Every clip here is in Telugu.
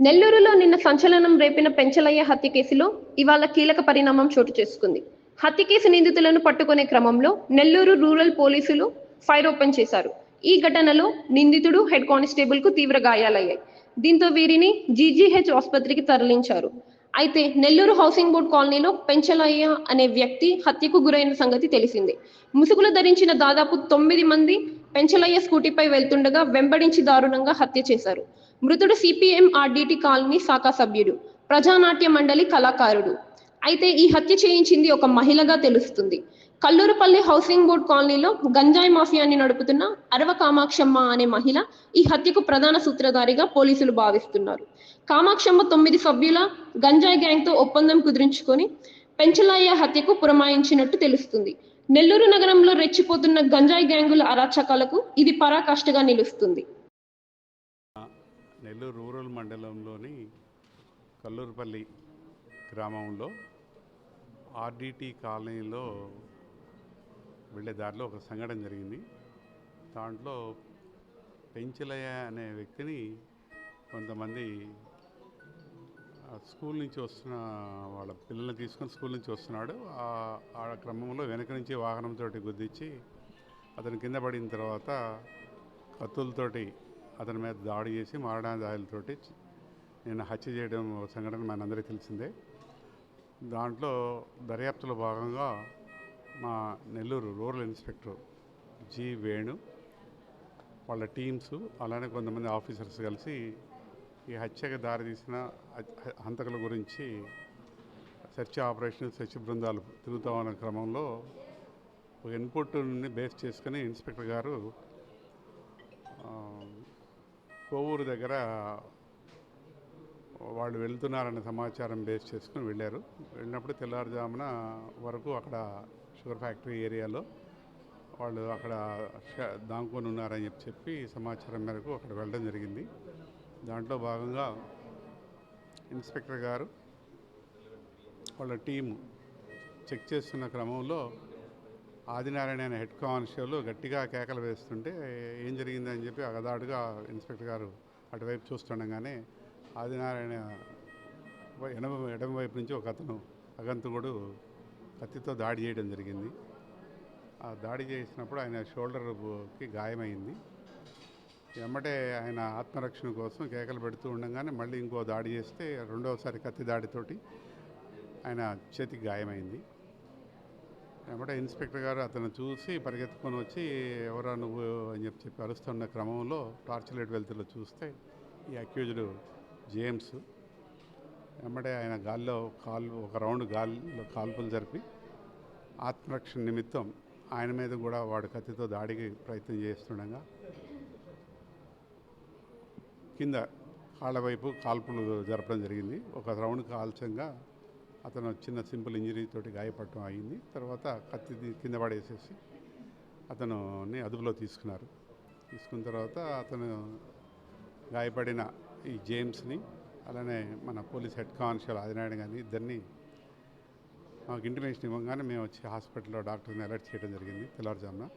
నెల్లూరులో నిన్న సంచలనం రేపిన పెంచలయ్య హత్య కేసులో ఇవాళ కీలక పరిణామం చోటు చేసుకుంది. హత్య కేసు నిందితులను పట్టుకునే క్రమంలో నెల్లూరు రూరల్ పోలీసులు ఫైర్ ఓపెన్ చేశారు. ఈ ఘటనలో నిందితుడు హెడ్ కానిస్టేబుల్కు తీవ్ర గాయాలయ్యాయి. దీంతో వీరిని జీజీహెచ్ ఆసుపత్రికి తరలించారు. అయితే నెల్లూరు హౌసింగ్ బోర్డ్ కాలనీలో పెంచలయ్య అనే వ్యక్తి హత్యకు గురైన సంగతి తెలిసిందే. ముసుగులు ధరించిన దాదాపు తొమ్మిది మంది పెంచలయ్య స్కూటీపై వెళ్తుండగా వెంబడించి దారుణంగా హత్య చేశారు. మృతుడు సిపిఎం ఆర్డిటి కాలనీ శాఖ సభ్యుడు ప్రజానాట్య మండలి కళాకారుడు. అయితే ఈ హత్య చేయించింది ఒక మహిళగా తెలుస్తుంది. కల్లూరుపల్లి హౌసింగ్ బోర్డ్ కాలనీలో గంజాయి మాఫియాన్ని నడుపుతున్న అరవ కామాక్షమ్మ అనే మహిళ ఈ హత్యకు ప్రధాన సూత్రధారిగా పోలీసులు భావిస్తున్నారు. కామాక్షమ్మ తొమ్మిది సభ్యుల గంజాయి గ్యాంగ్తో ఒప్పందం కుదిరించుకొని పెంచలయ్య హత్యకు పురమాయించినట్టు తెలుస్తుంది. నెల్లూరు నగరంలో రెచ్చిపోతున్న గంజాయి గ్యాంగుల అరాచకాలకు ఇది పరాకాష్ఠగా నిలుస్తుంది. నెల్లూరు రూరల్ మండలంలోని కల్లూరుపల్లి గ్రామంలో ఆర్డిటి కాలనీలో వెళ్ళే దారిలో ఒక సంఘటన జరిగింది. దాంట్లో పెంచలయ్య అనే వ్యక్తిని కొంతమంది స్కూల్ నుంచి వస్తున్న వాళ్ళ పిల్లల్ని తీసుకొని స్కూల్ నుంచి వస్తున్నాడు. ఆ క్రమంలో వెనక నుంచి వాహనంతో గుద్దించి అతను కింద పడిన తర్వాత కత్తులతోటి అతని మీద దాడి చేసి మారణాదాయులతోటి నేను హత్య చేయడం సంఘటన మనందరికీ తెలిసిందే. దాంట్లో దర్యాప్తులో భాగంగా మా Nellore rural inspector G Venu వాళ్ళ టీమ్స్ అలానే కొంతమంది ఆఫీసర్స్ కలిసి ఈ హత్యకు దారితీసిన హంతకుల గురించి సెర్చ్ ఆపరేషన్ సెర్చ్ బృందాలు తిరుగుతా ఉన్న క్రమంలో ఒక ఇన్పుట్ని బేస్ చేసుకుని ఇన్స్పెక్టర్ గారు కోవూరు దగ్గర వాళ్ళు వెళ్తున్నారనే సమాచారం బేస్ చేసుకుని వెళ్ళారు. వెళ్ళినప్పుడు తెల్లారుజామున వరకు అక్కడ షుగర్ ఫ్యాక్టరీ ఏరియాలో వాళ్ళు అక్కడ దాంకొని ఉన్నారని చెప్పి చెప్పి సమాచారం మేరకు అక్కడ వెళ్ళడం జరిగింది. దాంట్లో భాగంగా ఇన్స్పెక్టర్ గారు వాళ్ళ టీము చెక్ చేస్తున్న క్రమంలో ఆదినారాయణ అనే హెడ్ కానిస్టేబుల్ గట్టిగా కేకలు వేస్తుంటే ఏం జరిగిందని చెప్పి అగదాడుగా ఇన్స్పెక్టర్ గారు అటువైపు చూస్తుండగానే ఆదినారాయణ ఎడమ ఎడమ వైపు నుంచి ఒక అతను అగంతకుడు కత్తితో దాడి చేయడం జరిగింది. ఆ దాడి చేసినప్పుడు ఆయన షోల్డర్కి గాయమైంది. వెంబటే ఆయన ఆత్మరక్షణ కోసం కేకలు పెడుతూ ఉండగానే మళ్ళీ ఇంకో దాడి చేస్తే రెండవసారి కత్తి దాడితోటి ఆయన చేతికి గాయమైంది. వెంబడే ఇన్స్పెక్టర్ గారు అతను చూసి పరిగెత్తుకొని వచ్చి ఎవరా నువ్వు? అని చెప్పి చెప్పి అరుస్తున్న క్రమంలో టార్చ్ లైట్ వెళ్తులో చూస్తే ఈ అక్యూజ్డ్ జేమ్స్ వెంబడే ఆయన గాల్లో కాల్ ఒక రౌండ్ గాల్లో కాల్పులు జరిపి ఆత్మరక్షణ నిమిత్తం ఆయన మీద కూడా వాడు కత్తితో దాడికి ప్రయత్నం చేస్తుండగా కింద కాళ్ళ వైపు కాల్పులు జరపడం జరిగింది. ఒక రౌండ్ కాల్చంగా అతను చిన్న సింపుల్ ఇంజరీ తోటి గాయపడటం అయింది. తర్వాత కత్తి కింద పడేసేసి అతనుని అదుపులో తీసుకున్నారు. తీసుకున్న తర్వాత అతను గాయపడిన ఈ జేమ్స్ని అలానే మన పోలీస్ హెడ్ కానిస్టేబుల్ ఆదినారాయణ గారిని ఇద్దరిని మాకు ఇంటిమేషన్ ఇవ్వగానే మేము వచ్చి హాస్పిటల్లో డాక్టర్ని అలర్ట్ చేయడం జరిగింది తెల్లవారుజామున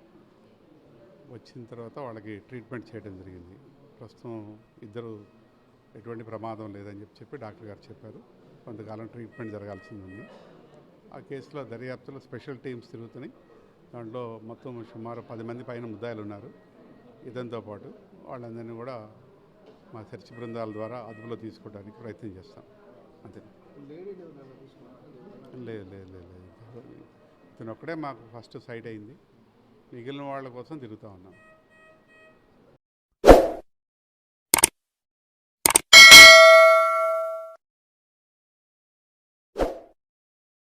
వచ్చిన తర్వాత వాళ్ళకి ట్రీట్మెంట్ చేయడం జరిగింది. ప్రస్తుతం ఇద్దరు ఎటువంటి ప్రమాదం లేదని చెప్పి చెప్పి డాక్టర్ గారు చెప్పారు. కొంతకాలం ట్రీట్మెంట్ జరగాల్సింది. ఉంది ఆ కేసులో దర్యాప్తులో స్పెషల్ టీమ్స్ తిరుగుతున్నాయి. దాంట్లో మొత్తం సుమారు పది మంది పైన ముద్దాయిలు ఉన్నారు ఇదంతో పాటు వాళ్ళందరినీ కూడా మా చర్చి బృందాల ద్వారా అదుపులో తీసుకోవడానికి ప్రయత్నం చేస్తాం. అంతే. లేదు లేదు లేదు లేదు ఇతను ఒక్కడే మాకు ఫస్ట్ సైట్ అయింది. మిగిలిన వాళ్ళ కోసం తిరుగుతూ ఉన్నాం.